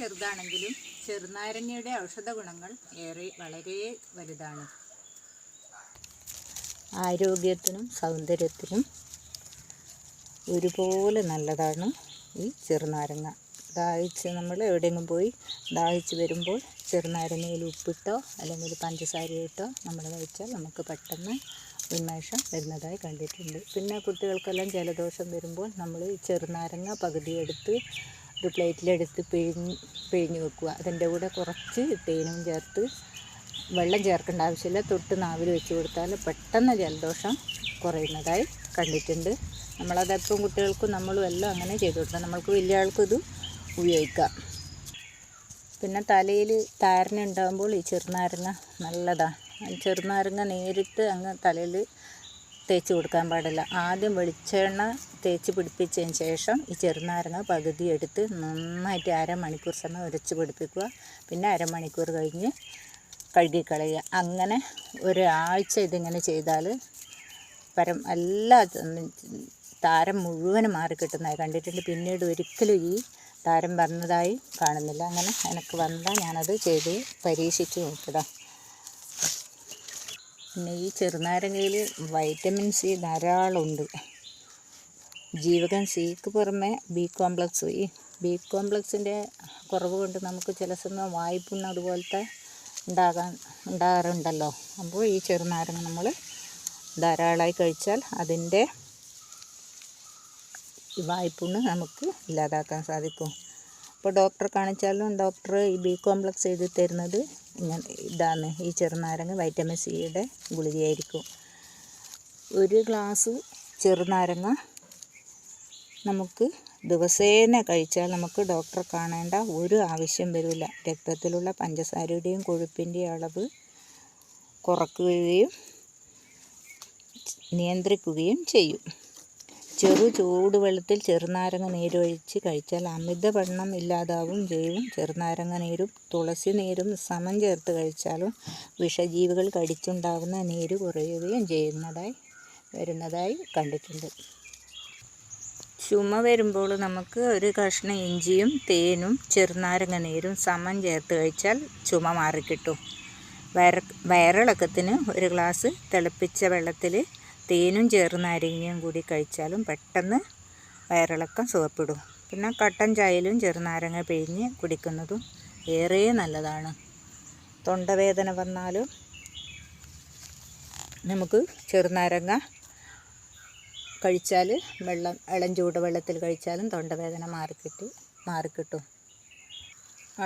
ചെറുതാണെങ്കിലും ചെറുനാരങ്ങയുടെ ഔഷധ ഗുണങ്ങൾ ഏറെ വളരെ വലുതാണ്. ആരോഗ്യത്തിനും സൗന്ദര്യത്തിനും ഒരുപോലെ നല്ലതാണ് ഈ ചെറുനാരങ്ങ. ദാഹിച്ച് നമ്മൾ എവിടെയെങ്കിലും പോയി ദാഹിച്ച് വരുമ്പോൾ ചെറുനാരങ്ങയിൽ ഉപ്പിട്ടോ അല്ലെങ്കിൽ പഞ്ചസാര ഇട്ടോ നമ്മൾ കഴിച്ചാൽ നമുക്ക് പെട്ടെന്ന് ഉന്മേഷം വരുന്നതായി കണ്ടിട്ടുണ്ട്. പിന്നെ കുട്ടികൾക്കെല്ലാം ജലദോഷം വരുമ്പോൾ നമ്മൾ ഈ ചെറുനാരങ്ങ പകുതി എടുത്ത് ഒരു പ്ലേറ്റിലെടുത്ത് പിഴിഞ്ഞ് പിഴിഞ്ഞ് വെക്കുക. അതിന്റെ കൂടെ കുറച്ച് തേനും ചേർത്ത് വെള്ളം ചേർക്കേണ്ട ആവശ്യമില്ല. തൊട്ട് നാവിൽ വെച്ച് കൊടുത്താൽ പെട്ടെന്ന് ജലദോഷം കുറയുന്നതായി കണ്ടിട്ടുണ്ട്. നമ്മളതെപ്പം കുട്ടികൾക്കും നമ്മളും എല്ലാം അങ്ങനെ ചെയ്തു കൊടുക്കാം നമ്മൾക്ക് വലിയ ആൾക്കും ഇത് ഉപയോഗിക്കാം. പിന്നെ തലയിൽ താരന ഉണ്ടാകുമ്പോൾ ഈ ചെറുനാരങ്ങ നല്ലതാണ് ചെറുനാരങ്ങ നേരിട്ട് അങ്ങ് തലയിൽ തേച്ച് കൊടുക്കാൻ പാടില്ല. ആദ്യം വെളിച്ചെണ്ണ തേച്ച് പിടിപ്പിച്ചതിന് ശേഷം ഈ ചെറുനാരങ്ങ പകുതി എടുത്ത് നന്നായിട്ട് അരമണിക്കൂർ സമയം ഉരച്ച് പിടിപ്പിക്കുക. പിന്നെ അരമണിക്കൂർ കഴിഞ്ഞ് കഴുകിക്കളയുക. അങ്ങനെ ഒരാഴ്ച ഇതിങ്ങനെ ചെയ്താൽ പരം എല്ലാ താരം മുഴുവനും മാറിക്കിട്ടുന്നതായി കണ്ടിട്ടുണ്ട്. പിന്നീട് ഒരിക്കലും ഈ താരം വന്നതായി കാണുന്നില്ല. അങ്ങനെ എനിക്ക് വന്നാൽ ഞാനത് ചെയ്ത് പരീക്ഷിച്ച് നോക്കുക പിന്നെ ഈ ചെറുനാരങ്ങയിൽ വൈറ്റമിൻ സി ധാരാളമുണ്ട്. ജീവകൻ സിക്ക് പുറമെ ബി കോംപ്ലക്സ് ഈ ബി കോംപ്ലക്സിന്റെ കുറവ് കൊണ്ട് നമുക്ക് ചില സമയം വായ്പുണ്ണ അതുപോലത്തെ ഉണ്ടാകാൻ ഉണ്ടാകാറുണ്ടല്ലോ. അപ്പോൾ ഈ ചെറുനാരങ്ങ നമ്മൾ ധാരാളമായി കഴിച്ചാൽ അതിന്റെ വായ്പുണ്ണ് നമുക്ക് ഇല്ലാതാക്കാൻ സാധിക്കും. അപ്പോൾ ഡോക്ടറെ കാണിച്ചാലും ഡോക്ടർ ഈ ബി കോംപ്ലക്സ് എഴുതി തരുന്നത് ഇങ്ങനെ ഇതാണ്. ഈ ചെറുനാരങ്ങ വൈറ്റമിൻ സിയുടെ ഗുളികയായിരിക്കും. ഒരു ഗ്ലാസ് ചെറുനാരങ്ങ നമുക്ക് ദിവസേന കഴിച്ചാൽ നമുക്ക് ഡോക്ടറെ കാണേണ്ട ഒരു ആവശ്യം വരില്ല. രക്തത്തിലുള്ള പഞ്ചസാരയുടെയും കൊഴുപ്പിന്റെയും അളവ് കുറക്കുകയും നിയന്ത്രിക്കുകയും ചെയ്യും. ചെറു ചൂടുവെള്ളത്തിൽ ചെറുനാരങ്ങ നീരൊഴിച്ച് കഴിച്ചാൽ അമിതവണ്ണം ഇല്ലാതാവും ചെയ്യും. ചെറുനാരങ്ങ നീരും തുളസി നീരും സമം ചേർത്ത് കഴിച്ചാലും വിഷജീവികൾ കടിച്ചുണ്ടാകുന്ന നീര് കുറയുകയും ചെയ്യുന്നതായി വരുന്നതായി കണ്ടിട്ടുണ്ട്. ചുമ വരുമ്പോൾ നമുക്ക് ഒരു കഷ്ണം ഇഞ്ചിയും തേനും ചെറുനാരങ്ങ നീരും സമം ചേർത്ത് കഴിച്ചാൽ ചുമ മാറിക്കിട്ടും. വയറ വയറിളക്കത്തിന് ഒരു ഗ്ലാസ് തിളപ്പിച്ച വെള്ളത്തിൽ തേനും ചെറുനാരങ്ങയും കൂടി കഴിച്ചാലും പെട്ടെന്ന് വയറിളക്കം സുഖപ്പെടും. പിന്നെ കട്ടൻ ചായയിലും ചെറുനാരങ്ങ പിഴിഞ്ഞ് കുടിക്കുന്നതും ഏറെ നല്ലതാണ്. തൊണ്ടവേദന വന്നാലും നമുക്ക് ചെറുനാരങ്ങ കഴിച്ചാൽ വെള്ളം ഇളം ചൂട് വെള്ളത്തിൽ കഴിച്ചാലും തൊണ്ടവേദന മാറിക്കിട്ടി മാറിക്കിട്ടും.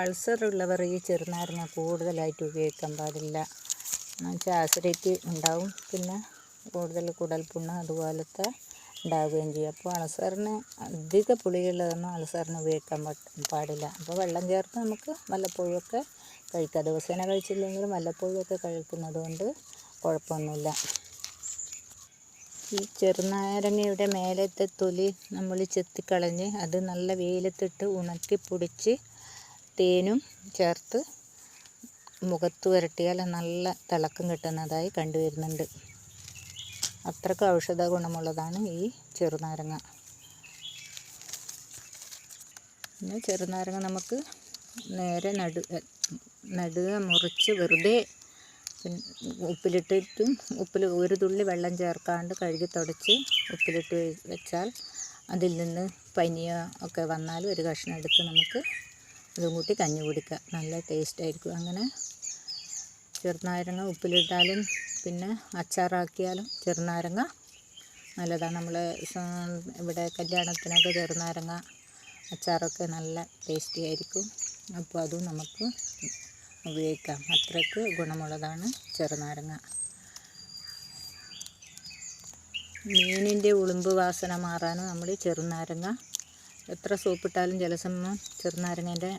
അൾസർ ഉള്ളവർ ഈ ചെറുനാരങ്ങ കൂടുതലായിട്ട് ഉപയോഗിക്കാൻ പാടില്ല. എന്നുവെച്ചാൽ ഉണ്ടാവും. പിന്നെ കൂടുതൽ കുടൽപ്പുണ്ണ് അതുപോലത്തെ ഉണ്ടാവുകയും ചെയ്യും. അപ്പോൾ അൾസറിന് അധിക പുളിയുള്ളതൊന്നും അൾസറിന് ഉപയോഗിക്കാൻ പാടില്ല. അപ്പോൾ വെള്ളം ചേർത്ത് നമുക്ക് വല്ലപ്പോഴൊക്കെ കഴിക്കാം. ദിവസേന കഴിച്ചില്ലെങ്കിലും വല്ലപ്പോഴൊക്കെ കഴിക്കുന്നത് കൊണ്ട് കുഴപ്പമൊന്നുമില്ല. ഈ ചെറുനാരങ്ങയുടെ മേലത്തെ തൊലി നമ്മൾ ചെത്തിക്കളഞ്ഞ് അത് നല്ല വെയിലത്തിട്ട് ഉണക്കി പൊടിച്ച് തേനും ചേർത്ത് മുഖത്ത് പുരട്ടിയാൽ നല്ല തിളക്കം കിട്ടുന്നതായി കണ്ടുവരുന്നുണ്ട്. അത്രയ്ക്ക് ഔഷധ ഗുണമുള്ളതാണ് ഈ ചെറുനാരങ്ങ. പിന്നെ ചെറുനാരങ്ങ നമുക്ക് നേരെ നടു നടുക മുറിച്ച് വെറുതെ ഉപ്പിലിട്ടിട്ടും ഉപ്പിൽ ഒരു തുള്ളി വെള്ളം ചേർക്കാണ്ട് കഴുകി തുടച്ച് ഉപ്പിലിട്ട് വെച്ചാൽ അതിൽ നിന്ന് പനിയോ ഒക്കെ വന്നാൽ ഒരു കഷ്ണം എടുത്ത് നമുക്ക് അതും കൂട്ടി കഞ്ഞി കുടിക്കാം. നല്ല ടേസ്റ്റ് ആയിരിക്കും. അങ്ങനെ ചെറുനാരങ്ങ ഉപ്പിലിട്ടാലും പിന്നെ അച്ചാറാക്കിയാലും ചെറുനാരങ്ങ നല്ലതാണ്. നമ്മൾ ഇവിടെ കല്യാണത്തിനൊക്കെ ചെറുനാരങ്ങ അച്ചാറൊക്കെ നല്ല ടേസ്റ്റി ആയിരിക്കും. അപ്പോൾ അതും നമുക്ക് ഉപയോഗിക്കാം. അത്രയ്ക്ക് ഗുണമുള്ളതാണ് ചെറുനാരങ്ങ. മീനിന്റെ ഉളുമ്പ് വാസന മാറാനും നമ്മൾ ചെറുനാരങ്ങ എത്ര സോപ്പിട്ടാലും ചില സമയം ചെറുനാരങ്ങേന്റെ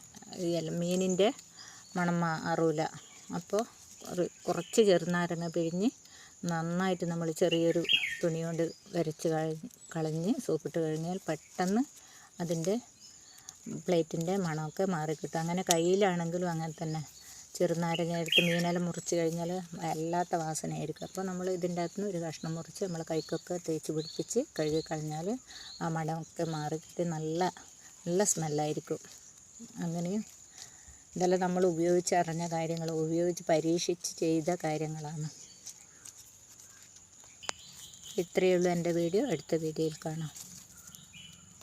മീനിന്റെ മണം മാറൂല. അപ്പോൾ കുറച്ച് ചെറുനാരങ്ങ പിഴിഞ്ഞ് നന്നായിട്ട് നമ്മൾ ചെറിയൊരു തുണി കൊണ്ട് വരച്ച് കളഞ്ഞ് സോപ്പിട്ട് കഴിഞ്ഞാൽ പെട്ടെന്ന് അതിന്റെ പ്ലേറ്റിന്റെ മണമൊക്കെ മാറിക്കിട്ടും. അങ്ങനെ കയ്യിലാണെങ്കിലും അങ്ങനെ തന്നെ. ചെറുനാരങ്ങ എടുത്ത് മീനെല്ലാം മുറിച്ച് കഴിഞ്ഞാൽ വല്ലാത്ത വാസനയായിരിക്കും. അപ്പോൾ നമ്മൾ ഇതിന്റെ അകത്തുനിന്ന് ഒരു കഷ്ണം മുറിച്ച് നമ്മൾ കൈക്കൊക്കെ തേച്ച് പിടിപ്പിച്ച് കഴുകി കളഞ്ഞാൽ ആ മണമൊക്കെ മാറിയിട്ട് നല്ല നല്ല സ്മെല്ലായിരിക്കും. അങ്ങനെയും ഇതെല്ലാം നമ്മൾ ഉപയോഗിച്ച് അറിഞ്ഞ കാര്യങ്ങൾ ഉപയോഗിച്ച് പരീക്ഷിച്ച് ചെയ്ത കാര്യങ്ങളാണ്. ഇത്രയേ ഉള്ളൂ എന്റെ വീഡിയോ. അടുത്ത വീഡിയോയിൽ കാണാം.